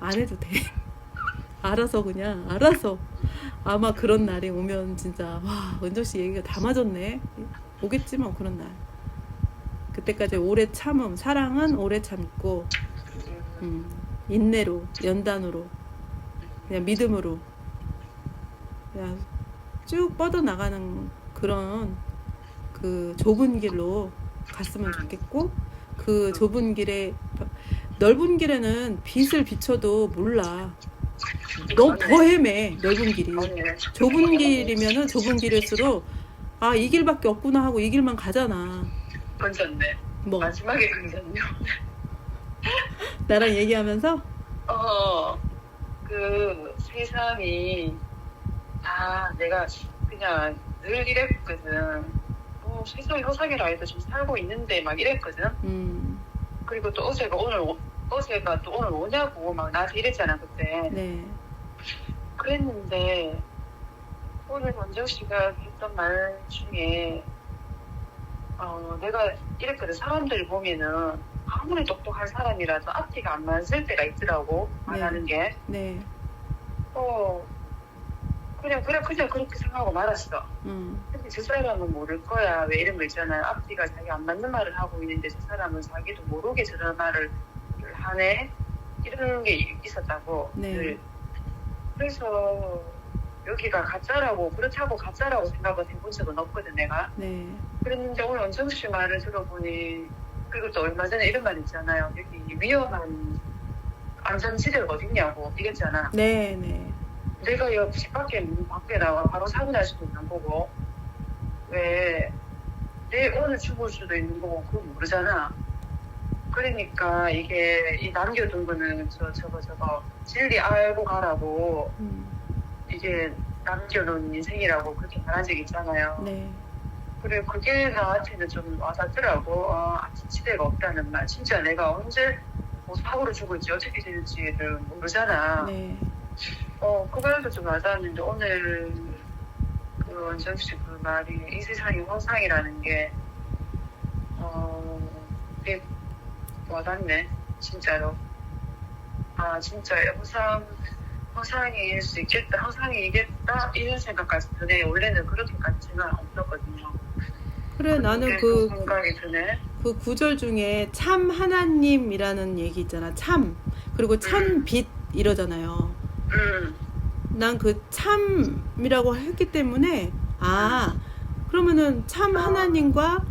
안 해도 돼. 알아서 그냥 알아서 아마 그런 날이 오면 진짜 와 은조 씨 얘기가 다 맞았네. 오겠지만 그런 날. 그때까지 오래 참음 사랑은 오래 참고 음, 인내로 연단으로 그냥 믿음으로 그냥 쭉 뻗어 나가는 그런 그 좁은 길로 갔으면 좋겠고 그 좁은 길에 넓은 길에는 빛을 비춰도 몰라. 너무 더 헤매 넓은 길이. 좁은 길이면은 좁은 길일수록 아 이 길밖에 없구나 하고 이 길만 가잖아. 건졌네. 뭐? 마지막에 건졌네 나랑 얘기하면서? 어 그 세상이 다 내가 그냥 늘 이랬거든. 뭐 세상이 허상이라 해도 지금 살고 있는데 막 이랬거든. 음 그리고 또 어제가 오늘 오- 어제가 또 오늘 오냐고 막 나한테 이랬잖아 그때 네. 그랬는데 오늘 원정 씨가 했던 말 중에 어 내가 이랬거든 사람들 보면은 아무리 똑똑한 사람이라도 앞뒤가 안 맞을 때가 있더라고 말하는 게 네. 어, 그냥, 그래, 그냥 그렇게 생각하고 말았어. 음. 근데 저 사람은 모를 거야. 왜 이런 거 있잖아요. 앞뒤가 자기 안 맞는 말을 하고 있는데 저 사람은 자기도 모르게 저런 말을 하네? 이런 게 있었다고. 네. 늘. 그래서 여기가 가짜라고, 그렇다고 가짜라고 생각을 해본 적은 없거든, 내가. 네. 그랬는데 오늘 원정수 씨 말을 들어보니, 그리고 또 얼마 전에 이런 말 있잖아요. 여기 위험한 안전지대가 어딨냐고 이랬잖아. 네. 네. 내가 옆 집 밖에 문 밖에 나와 바로 사고 날 수도 있는 거고 왜 내 오늘 죽을 수도 있는 거고 그거 모르잖아 그러니까 이게 이 남겨둔 거는 저 저거 저거 진리 알고 가라고 음. 이게 남겨놓은 인생이라고 그렇게 말한 적 있잖아요 네. 그래 그게 나한테는 좀 와닿더라고 아 지대가 없다는 말 진짜 내가 언제 뭐 사고로 죽을지 어떻게 될지를 모르잖아 네. 어, 그 말도 좀 와닿았는데, 오늘, 그 원정 씨그 말이, 이 세상이 허상이라는 게, 어, 되게 와닿네, 진짜로. 아, 진짜, 허상, 허상일 수 있겠다, 허상이겠다, 이런 생각까지 드네. 원래는 그렇게까지 생각 없었거든요. 그래 나는 그 생각이 드네. 그 구절 중에 참 하나님이라는 얘기 있잖아. 참. 그리고 참빛 이러잖아요. 음, 난그 참이라고 했기 때문에 아 그러면은 참 하나님과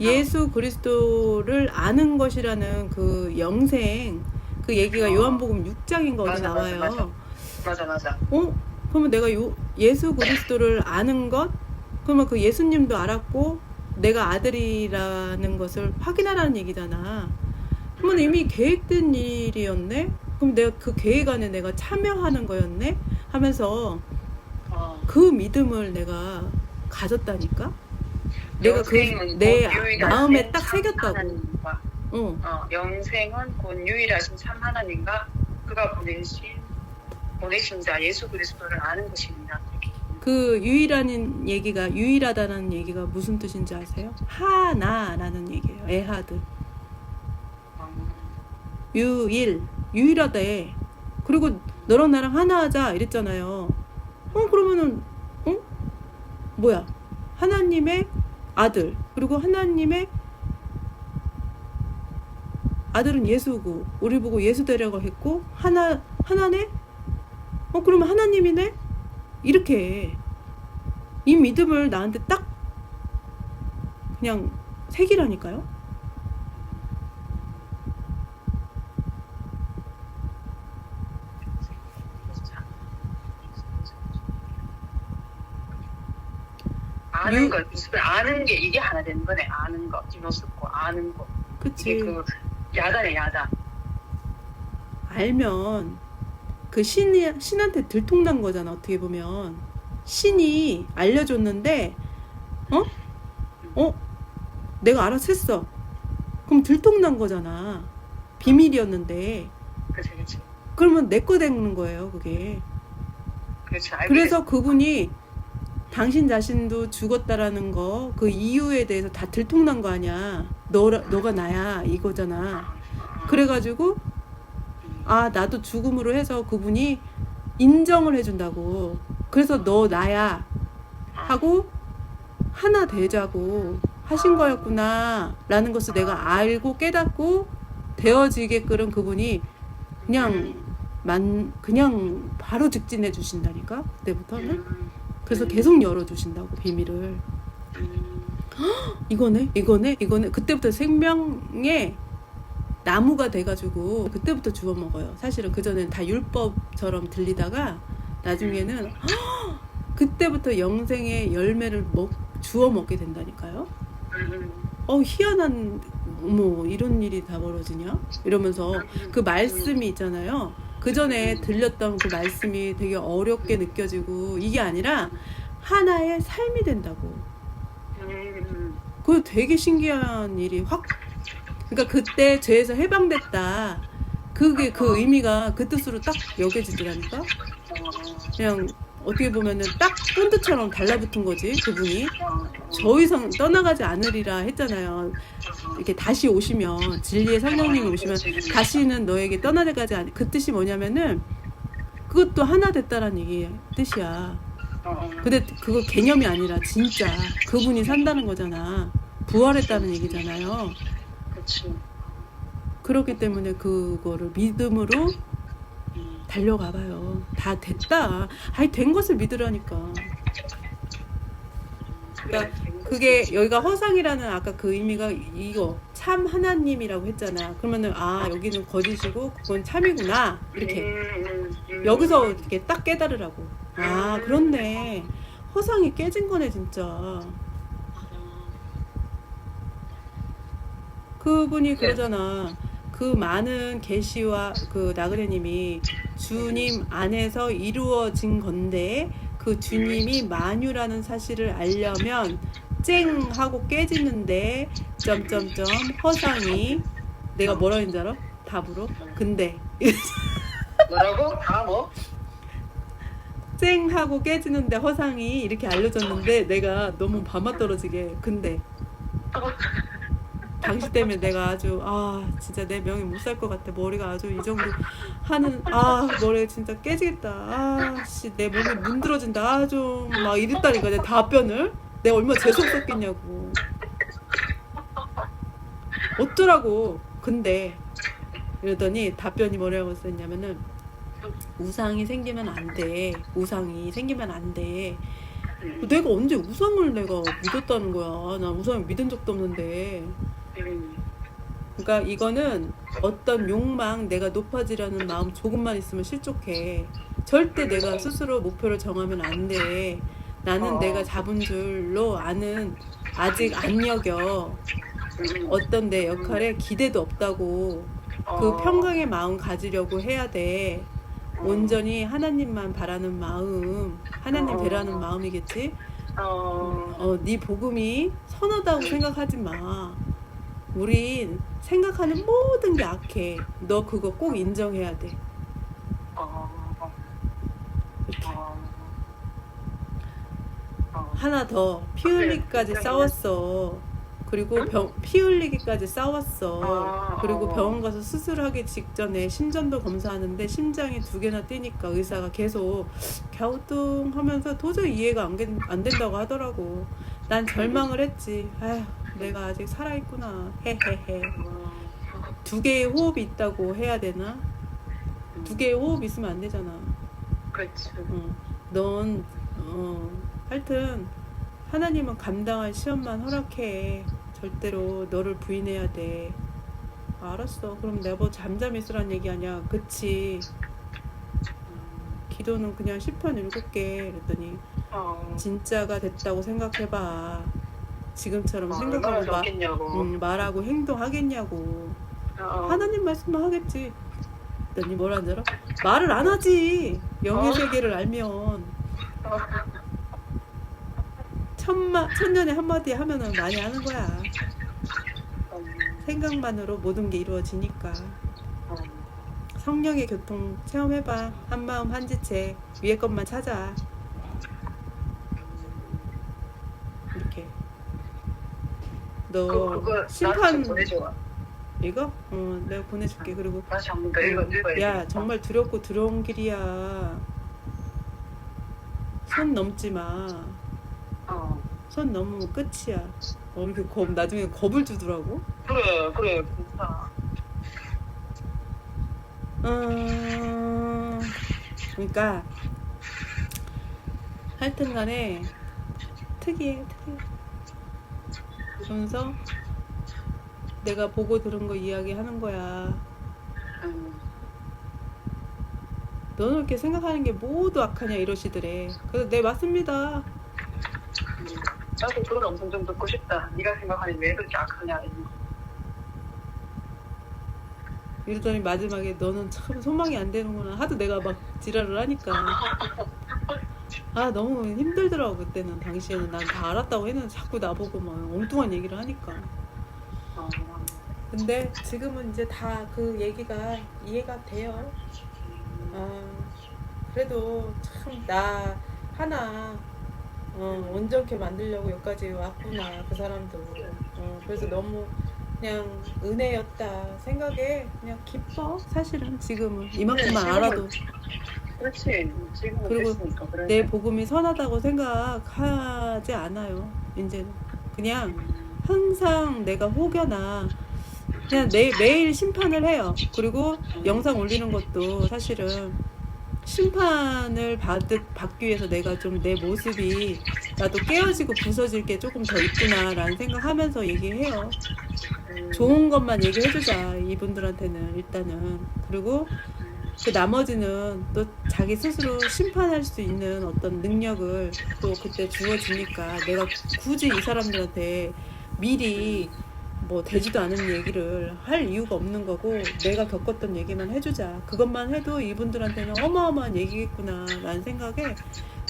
예수 그리스도를 아는 것이라는 그 영생 그 얘기가 어. 요한복음 6장인가 어디 맞아, 나와요. 맞아. 맞아, 맞아. 어? 그러면 내가 요, 예수 그리스도를 아는 것? 그러면 그 예수님도 알았고 내가 아들이라는 것을 확인하라는 얘기잖아. 그러면 이미 계획된 일이었네? 그럼 내가 그 계획 안에 내가 참여하는 거였네? 하면서 어. 그 믿음을 내가 가졌다니까? 내가 그 영생은 내곧 유일하신 마음에 딱참 새겼다고. 하나님과 어, 어, 영생은 곧 유일하신 참 하나님과 그가 보내신 보내신 자 예수 그리스도를 아는 것입니다. 그 유일한 얘기가 유일하다는 얘기가 무슨 뜻인지 아세요? 하나라는 얘기예요. 에하드. 어, 유일 유일하대. 그리고 너랑 나랑 하나 하자 이랬잖아요. 어 그러면은 어? 뭐야? 하나님의 아들 그리고 하나님의 아들은 예수고 우리 보고 예수 되려고 했고 하나 하나네? 어 그러면 하나님이네? 이렇게. 이 믿음을 나한테 딱 그냥 새기라니까요 아는 유- 것, 무슨 아는 게 이게 하나 되는 거네. 아는 거, 디노스코 아는 거. 그치 그 야단에 야단. 알면 그 신이 신한테 들통난 거잖아 어떻게 보면 신이 알려줬는데 어? 어? 내가 알아서 했어 그럼 들통난 거잖아 비밀이었는데 그치, 그치. 그러면 내 거 되는 거예요 그게. 알게 그래서 그분이 당신 자신도 죽었다라는 거 그 이유에 대해서 다 들통난 거 아니야. 너 너가 나야 이거잖아. 그래가지고 음, 아 나도 죽음으로 해서 그분이 인정을 해준다고. 그래서 너 나야 하고 하나 되자고 하신 거였구나 라는 것을 내가 알고 깨닫고 되어지게끔 그분이 그냥 만 그냥 바로 직진해 주신다니까 그때부터는? 음, 그래서 계속 열어주신다고 비밀을. 음, 이거네 이거네 이거네. 그때부터 생명의 나무가 돼가지고 그때부터 주워 먹어요. 사실은 그전엔 다 율법처럼 들리다가 나중에는 그때부터 영생의 열매를 먹 주워 먹게 된다니까요. 음, 어 희한한 어머 이런 일이 다 벌어지냐? 이러면서 그 말씀이 있잖아요 그 전에 들렸던 그 말씀이 되게 어렵게 느껴지고 이게 아니라 하나의 삶이 된다고. 음, 그거 되게 신기한 일이 확 그러니까 그때 죄에서 해방됐다. 그게 그 의미가 그 뜻으로 딱 여겨지더라니까? 어, 그냥 어떻게 보면은 딱 본드처럼 달라붙은 거지 그분이 어, 더 이상 떠나가지 않으리라 했잖아요 이렇게 다시 오시면 진리의 성령님이 오시면 다시는 너에게 떠나가지 않. 그 뜻이 뭐냐면은 그것도 하나 됐다라는 얘기 뜻이야. 어, 근데 그거 개념이 아니라 진짜 그분이 산다는 거잖아. 부활했다는 얘기잖아요. 그렇기 때문에 그거를 믿음으로 음, 달려가 봐요. 다 됐다. 아니 된 것을 믿으라니까. 그러니까 그게 여기가 허상이라는 아까 그 의미가 이거 참 하나님이라고 했잖아. 그러면은 아 여기는 거짓이고 그건 참이구나 이렇게 여기서 이렇게 딱 깨달으라고. 아 그렇네. 허상이 깨진 거네 진짜. 그분이 그러잖아. 그 많은 계시와 그 나그네님이 주님 안에서 이루어진 건데 그 주님이 만유라는 사실을 알려면 쨍 하고 깨지는데 점점점 허상이 내가 뭐라 했는지 알아? 답으로 근데 뭐라고? 다 뭐? 쨍 하고 깨지는데 허상이 이렇게 알려졌는데 내가 너무 밤아 떨어지게 근데 당시 때문에 내가 아주 아 진짜 내 명예 못 살 것 같아. 머리가 아주 이 정도 하는 아 머리가 진짜 깨지겠다. 아씨 내 몸이 문드러진다. 아 좀 막 이랬다니까 내 답변을. 내가 얼마나 재수없었겠냐고. 어쩌라고. 근데 이러더니 답변이 뭐라고 썼냐면은 우상이 생기면 안돼. 우상이 생기면 안돼. 내가 언제 우상을 내가 믿었다는 거야? 나 우상 믿은 적도 없는데. 음, 그러니까 이거는 어떤 욕망 내가 높아지려는 마음 조금만 있으면 실족해. 절대 내가 스스로 목표를 정하면 안 돼. 나는 어. 내가 잡은 줄로 아는 아직 안 여겨. 음, 어떤 내 역할에 기대도 없다고. 그 어, 평강의 마음 가지려고 해야 돼. 온전히 하나님만 바라는 마음 하나님 어. 배라는 마음이겠지? 어, 어, 네 복음이 선하다고 생각하지 마. 우린 생각하는 모든 게 악해. 너 그거 꼭 인정해야 돼. 어, 이렇게. 어, 어, 하나 더. 피 흘리기까지 그래, 싸웠어. 그리고 병, 피 흘리기까지 싸웠어. 아, 그리고 어. 병원 가서 수술하기 직전에 심전도 검사하는데 심장이 두 개나 뛰니까 의사가 계속 갸우뚱 하면서 도저히 이해가 안, 된- 안 된다고 하더라고. 난 절망을 했지. 아휴, 내가 아직 살아있구나. 헤헤헤. 어, 두 개의 호흡이 있다고 해야 되나? 두 개의 호흡 있으면 안 되잖아. 그렇지. 어. 넌, 어, 하여튼, 하나님은 감당할 시험만 허락해. 절대로 너를 부인해야 돼. 알았어. 그럼 내가 뭐 잠잠히 있으란 얘기 아니야. 그치. 기도는 그냥 10편 읽을게. 그랬더니, 어, 진짜가 됐다고 생각해봐. 지금처럼 어, 생각하고 마, 좋겠냐고. 음, 말하고 행동하겠냐고. 어, 하나님 말씀만 하겠지. 그랬더니 뭐라 하더라? 말을 안 하지. 영의 어? 세계를 알면 어, 천마 천년에 한마디 하면은 많이 하는 거야. 어, 생각만으로 모든 게 이루어지니까. 어. 성령의 교통 체험해봐. 한 마음 한 지체 위에 것만 찾아. 이렇게. 너 그, 그거 심판 나한테 보내줘. 이거? 어, 내가 보내줄게. 그리고 다시 한번 더 읽어 읽어야 야 정말 두렵고 두려운 길이야. 손 넘지 마. 어 손 넘으면 끝이야. 어, 이렇게 겁 나중에 겁을 주더라고. 그래 그래 진짜 음, 그러니까 하여튼 간에 특이해 특이해. 그러면서 내가 보고 들은 거 이야기하는 거야. 음, 너는 이렇게 생각하는 게 모두 악하냐 이러시더래. 그래서 네 맞습니다. 음. 나도 그걸 엄청 좀 듣고 싶다 네가 생각하니 왜 그렇게 악하냐. 이러더니 마지막에 너는 참 소망이 안 되는구나. 하도 내가 막 지랄을 하니까. 아 너무 힘들더라고 그때는 당시에는 난 다 알았다고 했는데 자꾸 나보고 막 엉뚱한 얘기를 하니까. 어, 근데 지금은 이제 다 그 얘기가 이해가 돼요. 아, 그래도 참 나 하나 어, 온전케 만들려고 여기까지 왔구나 그 사람도. 어, 그래서 너무 그냥 은혜였다 생각에 그냥 기뻐 사실은 지금은 이만큼만 네, 알아도 그렇지 지금은 그리고 됐으니까 그래 내 복음이 선하다고 생각하지 않아요. 이제는 그냥 음, 항상 내가 혹여나 그냥 내, 매일 심판을 해요. 그리고 영상 올리는 것도 사실은 심판을 받, 받기 위해서 내가 좀 내 모습이 나도 깨어지고 부서질 게 조금 더 있구나라는 생각하면서 얘기해요. 음, 좋은 것만 얘기해주자 이분들한테는 일단은 그리고 그 나머지는 또 자기 스스로 심판할 수 있는 어떤 능력을 또 그때 주어지니까 내가 굳이 이 사람들한테 미리 뭐 되지도 않은 얘기를 할 이유가 없는 거고 내가 겪었던 얘기만 해주자. 그것만 해도 이분들한테는 어마어마한 얘기겠구나 라는 생각에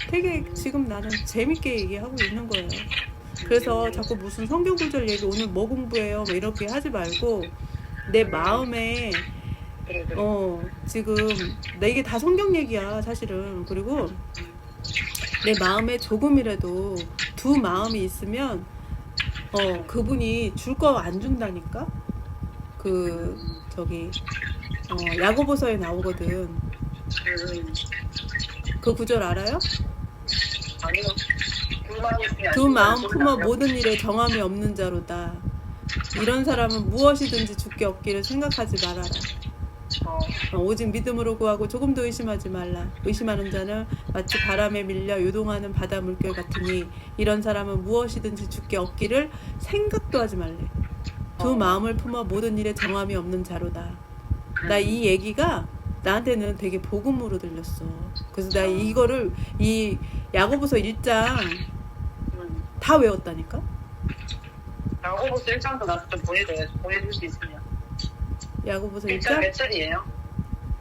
되게 지금 나는 재밌게 얘기하고 있는 거예요. 그래서 자꾸 무슨 성경 구절 얘기 오늘 뭐 공부해요? 뭐 이렇게 하지 말고 내 마음에 그래 그래 어 지금 나 이게 다 성경 얘기야 사실은. 그리고 내 마음에 조금이라도 두 마음이 있으면 어 그분이 줄 거 안 준다니까? 그 저기 어 야고보서에 나오거든. 음, 그 구절 알아요? 아니요. 두 마음 품어? 모든 일에 정함이 없는 자로다. 이런 사람은 무엇이든지 죽게 없기를 생각하지 말아라 오직 믿음으로 구하고 조금도 의심하지 말라. 의심하는 자는 마치 바람에 밀려 요동하는 바다 물결 같으니 이런 사람은 무엇이든지 죽게 얻기를 생각도 하지 말래. 두 어. 마음을 품어 모든 일에 정함이 없는 자로다. 나 이 얘기가 나한테는 되게 복음으로 들렸어. 그래서 나 이거를 이 야고보서 1장 음. 다 외웠다니까. 야고보스 1장도 나도 좀 보내줘야 보내줄 수 있으면 야고보서 1장 1장 몇 절이에요?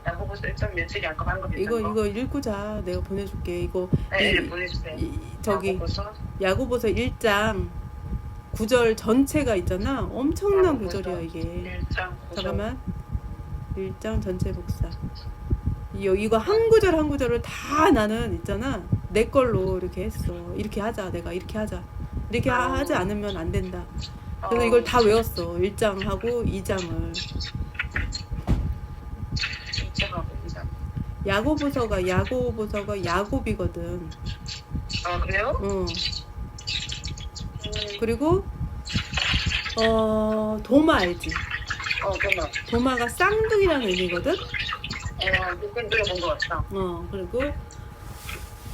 야고보스 1장 몇 절이 아까 방금 이거 거? 이거 읽고 자. 내가 보내줄게. 이거 네, 이- 네, 보내주세요 이- 저기 야고보서 야고보서 1장 9절 전체가 있잖아. 엄청난 야고보서 구절이야 이게. 1장 9절 잠깐만. 1장 전체 복사. 이- 이거 한 구절 한 구절을 다 나는 있잖아. 내 걸로 이렇게 했어. 이렇게 하자. 내가 이렇게 하자. 이렇게 하- 하지 않으면 안 된다. 그래서 어, 이걸 다 외웠어. 1장 하고 2장을. 1장하고 2장 야고보서가 야고보서가 야곱이거든. 아 그래요? 어. 음, 그리고 어 도마 알지? 어 잠깐만 도마가 쌍둥이라는 의미거든. 어 누군 들어본 것 같다 어 그리고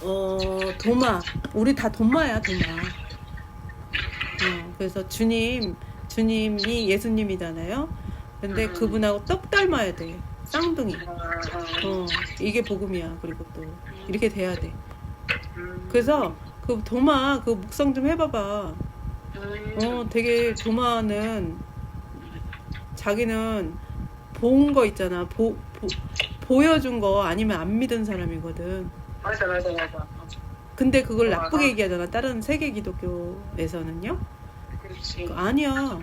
어 도마 우리 다 도마야 도마 어 그래서 주님 주님이 예수님이잖아요 근데 음. 그분하고 떡 닮아야 돼 쌍둥이 어, 어, 어 이게 복음이야 그리고 또 이렇게 돼야 돼 음, 그래서 그 도마 그 묵상 좀 해봐봐 음, 어 되게 도마는 자기는 본 거 있잖아 보, 보 보여준 거 아니면 안 믿은 사람이거든 맞아 맞아 맞아 근데 그걸 도마가? 나쁘게 얘기하잖아. 다른 세계 기독교에서는요. 그렇지 그 아니야.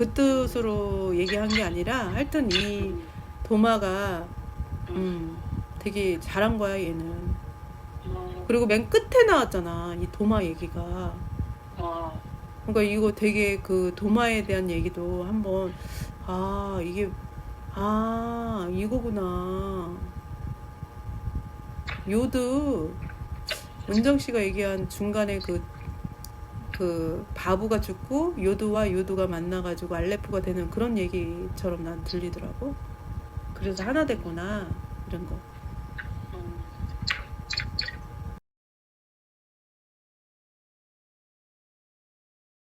그 뜻으로 얘기한 게 아니라 하여튼 이 도마가 음 되게 잘한 거야 얘는. 어, 그리고 맨 끝에 나왔잖아. 이 도마 얘기가. 어, 그러니까 이거 되게 그 도마에 대한 얘기도 한번 아 이게 아 이거구나 요드 은정 씨가 얘기한 중간에 그 그 바보가 죽고 요드와 요드가 만나가지고 알레프가 되는 그런 얘기처럼 난 들리더라고. 그래서 하나 됐구나 이런 거.